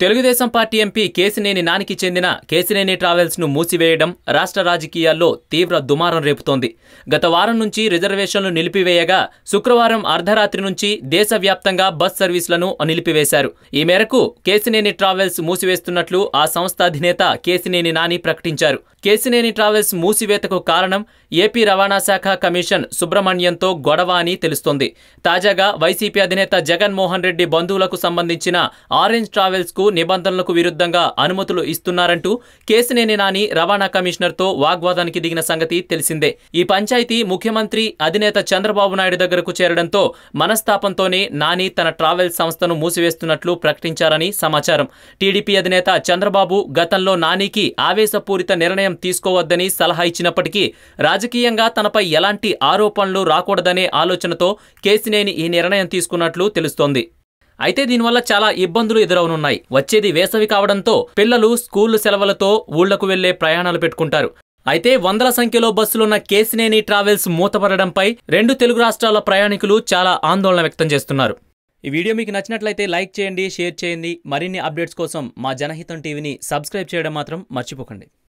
Telugu Desam party MP Kesineni నానికి చెందిన కేసినేని ట్రావెల్స్ను మూసివేయడం రాష్ట్ర రాజకీయాల్లో తీవ్ర దుమారం రేపుతోంది. గత వారం నుంచి రిజర్వేషన్లు నిలిపివేయగా శుక్రవారం అర్ధరాత్రి నుంచి దేశవ్యాప్తంగా బస్ సర్వీసులను నిలిపివేశారు. ఈ మేరకు కేసినేని ట్రావెల్స్ మూసివేస్తున్నట్లు ఆ సంస్థ అధినేత కేసినేని నాని ప్రకటించారు. కేసినేని ట్రావెల్స్ మూసివేతకు కారణం ఏపీ రవాణా శాఖ కమిషన్ సుబ్రహ్మణ్యంతో గొడవ అని తెలుస్తోంది. తాజాగా వైసీపీ అధినేత జగన్మోహన్ రెడ్డి బంధువులకు సంబంధించిన ఆరెంజ్ ట్రావెల్స్కు నిబంధనలకు విరుద్ధంగా అనుమతులు ఇస్తున్నారంటూ కేసినేని నాని రవాణా కమిషనర్తో వాగ్వాదానికి దిగిన సంగతి తెలిసిందే. ఈ పంచాయతీ ముఖ్యమంత్రి అధినేత చంద్రబాబు నాయుడు దగ్గరకు చేరడంతో మనస్తాపంతోనే నాని తన ట్రావెల్ సంస్థను మూసివేస్తున్నట్లు ప్రకటించారని సమాచారం. టీడీపీ అధినేత చంద్రబాబు గతంలో నానికి ఆవేశపూరిత నిర్ణయం తీసుకోవద్దని సలహా ఇచ్చినప్పటికీ రాజకీయంగా తనపై ఎలాంటి ఆరోపణలు రాకూడదనే ఆలోచనతో కేసినేని ఈ నిర్ణయం తీసుకున్నట్లు తెలుస్తోంది. అయితే దీనివల్ల చాలా ఇబ్బందులు ఎదురవనున్నాయి. వచ్చేది వేసవి కావడంతో పిల్లలు స్కూలు సెలవులతో ఊళ్ళకు వెళ్ళే ప్రయాణాలు పెట్టుకుంటారు. అయితే వందల సంఖ్యలో బస్సులున్న కేసినేని ట్రావెల్స్ మూతపడడంపై రెండు తెలుగు రాష్ట్రాల ప్రయాణికులు చాలా ఆందోళన వ్యక్తం చేస్తున్నారు. ఈ వీడియో మీకు నచ్చినట్లయితే లైక్ చేయండి షేర్ చేయండి. మరిన్ని అప్డేట్స్ కోసం మా జనహితం టీవీని సబ్స్క్రైబ్ చేయడం మాత్రం మర్చిపోకండి.